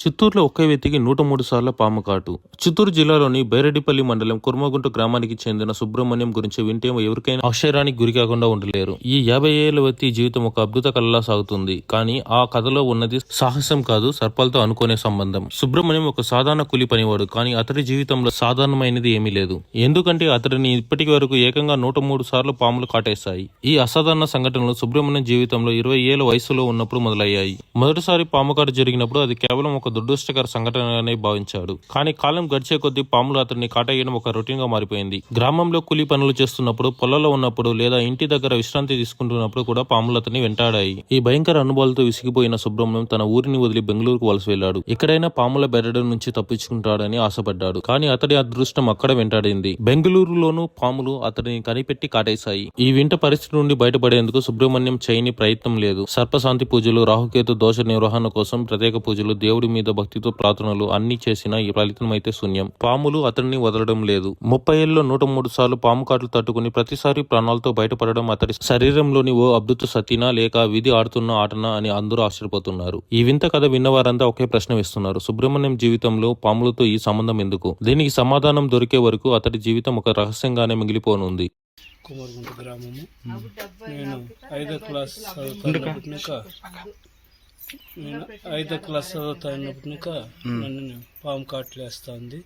చిత్తూరులో ఒకే వ్యక్తికి నూట మూడు సార్ల పాము కాటు. చిత్తూరు జిల్లాలోని బైరెడ్డిపల్లి మండలం కుర్మగుంట గ్రామానికి చెందిన సుబ్రహ్మణ్యం గురించి వింటే ఎవరికైనా ఆశ్చర్యానికి గురి కాకుండా ఉండలేరు. ఈ యాభై ఏళ్ళ వ్యక్తి జీవితం ఒక అద్భుత కళలా సాగుతుంది. కానీ ఆ కథలో ఉన్నది సాహసం కాదు సర్పాలతో అనుకునే సంబంధం. సుబ్రహ్మణ్యం ఒక సాధారణ కూలి పనివాడు. కానీ అతడి జీవితంలో సాధారణమైనది ఏమీ లేదు. ఎందుకంటే అతడిని ఇప్పటికి వరకు ఏకంగా నూట మూడు సార్లు పాములు కాటేశాయి. ఈ అసాధారణ సంఘటనలు సుబ్రహ్మణ్యం జీవితంలో ఇరవై ఏళ్ళ వయసులో ఉన్నప్పుడు మొదలయ్యాయి. మొదటిసారి పాము కాటు జరిగినప్పుడు అది కేవలం ఒక దురదృష్టకర సంఘటనగానే భావించాడు. కానీ కాలం గడిచే కొద్దీ పాములు అతన్ని కాటేయడం ఒక రొటీన్గా మారిపోయింది. గ్రామంలో కూలి పనులు చేస్తున్నప్పుడు పొలంలో ఉన్నప్పుడు లేదా ఇంటి దగ్గర విశ్రాంతి తీసుకుంటున్నప్పుడు కూడా పాములు అతన్ని వెంటాడాయి. ఈ భయంకర అనుభవాలతో విసిగిపోయిన సుబ్రహ్మణ్యం తన ఊరిని వదిలి బెంగళూరుకు వలస వెళ్ళాడు ఎక్కడైనా పాముల బెరడు నుంచి తప్పించుకుంటాడని ఆశపడ్డాడు. కానీ అతడి అదృష్టం అక్కడ వెంటాడింది. బెంగళూరులోనూ పాములు అతడిని కనిపెట్టి కాటేశాయి. ఈ వింట పరిస్థితి నుండి బయటపడేందుకు సుబ్రహ్మణ్యం చేయని ప్రయత్నం లేదు. సర్పశాంతి పూజలు రాహుకేతు దోష నిర్వహణ కోసం ప్రత్యేక పూజలు దేవుడి మీద భక్తితో ప్రార్థనలు అన్ని చేసినా ఈ ఫలితం అయితే శూన్యం. పాములు అతడిని వదలడం లేదు. ముప్పై ఏళ్ళలో నూట మూడు సార్లు పాము కాట్లు తట్టుకుని ప్రతిసారి ప్రాణాలతో బయటపడడం అతడి శరీరంలోని ఓ అద్భుత సతీనా లేక విధి ఆడుతున్న ఆటనా అని అందరూ ఆశ్చర్యపోతున్నారు. ఈ వింత కథ విన్నవారంతా ఒకే ప్రశ్న వేస్తున్నారు. సుబ్రహ్మణ్యం జీవితంలో పాములతో ఈ సంబంధం ఎందుకు? దీనికి సమాధానం దొరికే వరకు అతడి జీవితం ఒక రహస్యంగానే మిగిలిపోనుంది. కుమారగుంట గ్రామము. నేను ఐదో క్లాస్ నేను ఐదో క్లాస్ చదువుతున్నప్పటినాక నన్ను పాము కాట్లు వేస్తా ఉంది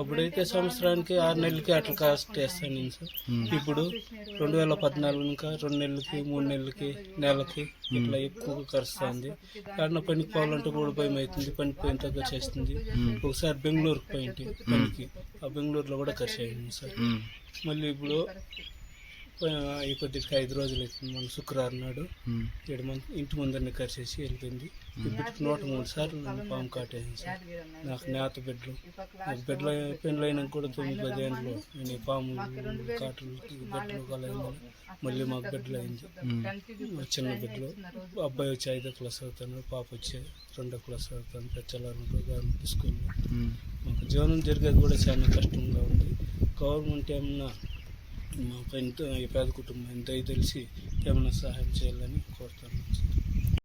అప్పుడైతే సంవత్సరానికి ఆరు నెలలకి అట్లా కాస్ట్ వేస్తాను నేను సార్. ఇప్పుడు రెండు వేల పద్నాలుగు ఇంకా రెండు నెలలకి మూడు నెలలకి నెలకి ఇట్లా ఎక్కువగా కరుస్తుంది కారణం పనికి పోవాలంటే కూడా భయం అవుతుంది పనికి పోయిన తగ్గ చేస్తుంది. ఒకసారి బెంగళూరుకి పోయింటి పనికి. ఆ బెంగళూరులో కూడా ఖర్చు అయింది సార్. మళ్ళీ ఇప్పుడు ఈ కొద్దిగా ఐదు రోజులు అవుతుంది. మన శుక్రవారం నాడు ఏడు మంది ఇంటి ముందరనే కరిచేసి ఇప్పుడు నూట మూడు సార్లు నన్ను పాము కాటేసింది సార్ నాకు నేత బిడ్డలు. నాకు బిడ్డలు పెళ్ళి అయినాక కూడా తొమ్మిది పది ఏళ్ళు నేను ఈ పాము కాటులు బిడ్డలు కలయిందని మళ్ళీ మాకు బిడ్డలు అయింది. మా చిన్న బిడ్డలు. అబ్బాయి వచ్చి ఐదో క్లాస్ చదువుతాను పాప వచ్చి రెండో క్లాస్ చదువుతాను పెచ్చలారు గవర్నమెంట్ స్కూల్లో మాకు జీవనం జరిగేది కూడా చాలా కష్టంగా ఉంది. గవర్నమెంట్ ఏమన్నా మాకు ఎంత ఈ పేద కుటుంబం ఎంత తెలిసి ఏమైనా సహాయం చేయాలని కోరుతాను